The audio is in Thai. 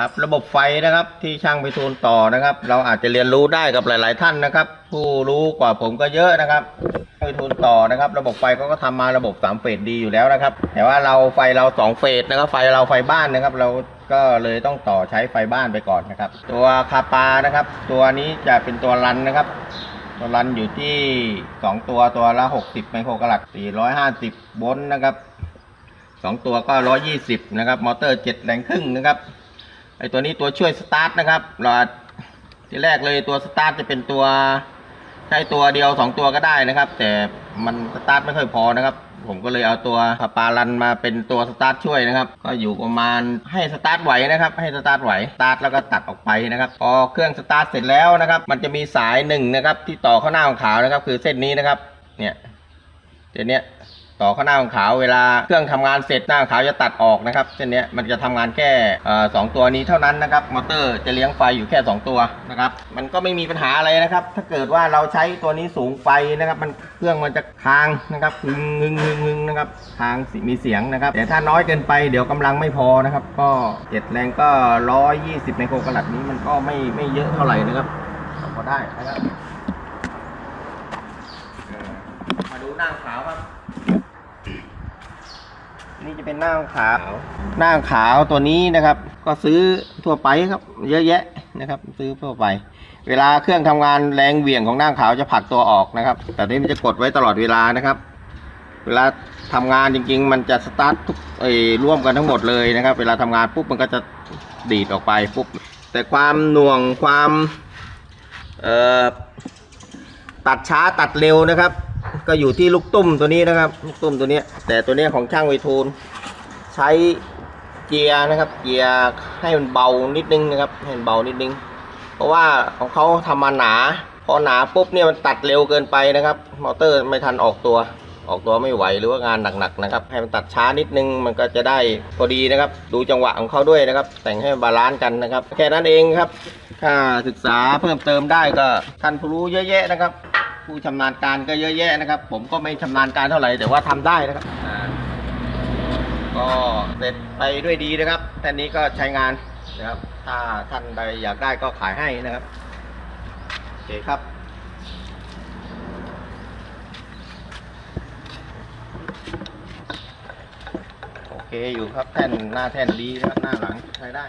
ครับระบบไฟนะครับที่ช่างไปทูลต่อนะครับ เราอาจจะเรียนรู้ได้กับหลาย ๆ ท่านนะครับ ผู้รู้กว่าผมก็เยอะนะครับไปทูลต่อนะครับ ระบบไฟเขาก็ทำมาระบบสามเฟสดีอยู่แล้วนะครับ แต่ว่าเราไฟเราสองเฟสนะครับไฟเราไฟบ้านนะครับ เราก็เลยต้องต่อใช้ไฟบ้านไปก่อนนะครับ ตัวคาปานะครับ ตัวนี้จะเป็นตัวรันนะครับ ตัวรันอยู่ที่ 2 ตัวตัวละ 60ไมโครกรัต450โวลต์นะครับ2ตัวก็ 120 นะครับ มอเตอร์7แรงครึ่งนะครับ ไอตัวนี้ตัวช่วยสตาร์ทนะครับเราที่แรกเลยตัวสตาร์ทจะเป็นตัวใช้ตัวเดียว 2 ตัวก็ได้นะครับ แต่มันสตาร์ทไม่ค่อยพอนะครับ ผมก็เลยเอาตัวพาปารันมาเป็นตัวสตาร์ทช่วยนะครับ ก็อยู่ประมาณให้สตาร์ทไหวนะครับ ให้สตาร์ทไหวสตาร์ทแล้วก็ตัดออกไปนะครับพอเครื่องสตาร์ทเสร็จแล้วนะครับ มันจะมีสายหนึ่งนะครับ ที่ต่อเข้าหน้าของขาวนะครับ คือเส้นนี้นะครับ เนี่ยเส้นเนี้ย ต่อข้างหน้าของขาวเวลาเครื่องทำงานเสร็จหน้าขาวจะตัดออกนะครับเส้นนี้มันจะทำงานแค่สองตัวนี้เท่านั้นนะครับมอเตอร์จะเลี้ยงไฟอยู่แค่ 2 ตัวนะครับมันก็ไม่มีปัญหาอะไรนะครับ ถ้าเกิดว่าเราใช้ตัวนี้สูงไปนะครับ มันเครื่องมันจะค้างนะครับงึงงึงงึงงึงนะครับค้างมีเสียงนะครับ แต่ถ้าน้อยเกินไปเดี๋ยวกำลังไม่พอนะครับ ก็เจ็ดแรงก็ร้อยยี่สิบไมโครกรัตนี้มันก็ไม่ไม่เยอะเท่าไหร่นะครับพอได้นะครับมาดูหน้าขาวครับ นี่จะเป็นหน้าขาว หน้าขาวตัวนี้นะครับ ก็ซื้อทั่วไปครับ เยอะแยะนะครับ ซื้อทั่วไป เวลาเครื่องทำงานแรงเหวี่ยงของหน้าขาวจะผลักตัวออกนะครับ แต่นี้มันจะกดไว้ตลอดเวลานะครับ เวลาทำงานจริง ๆ มันจะสตาร์ททุกเอ้ยร่วมกันทั้งหมดเลยนะครับ เวลาทำงานปุ๊บมันก็จะดีดออกไปปุ๊บแต่ความหน่วงความเอ่อตัดช้าตัดเร็วนะครับ ก็อยู่ที่ลูกตุ้มตัวนี้นะครับ ลูกตุ้มตัวนี้แต่ตัวนี้ของช่างไวทูลใช้เกียร์นะครับ เกียร์ให้มันเบานิดนึงนะครับให้มันเบานิดนึง เพราะว่าของเขาทำมาหนา พอหนาปุ๊บเนี่ยมันตัดเร็วเกินไปนะครับ มอเตอร์ไม่ทันออกตัว ออกตัวไม่ไหวหรือว่างานหนักๆนะครับ ให้มันตัดช้านิดนึงมันก็จะได้พอดีนะครับ ดูจังหวะของเขาด้วยนะครับ แต่งให้มันบาลานซ์กันนะครับ แค่นั้นเองครับถ้าศึกษาเพิ่มเติมได้ก็ท่านผู้รู้เยอะแยะนะครับ ผู้ชำนาญการก็เยอะแยะนะครับ ผมก็ไม่ชำนาญการเท่าไหร่แต่ว่าทำได้นะครับอ่าก็เสร็จไปด้วยดีนะครับแค่นี้ก็ใช้งานนะครับ ถ้าท่านใดอยากได้ก็ขายให้นะครับโอเคครับโอเคอยู่ครับแท่นหน้าแท่นดีนะครับหน้าหลังใช้ได้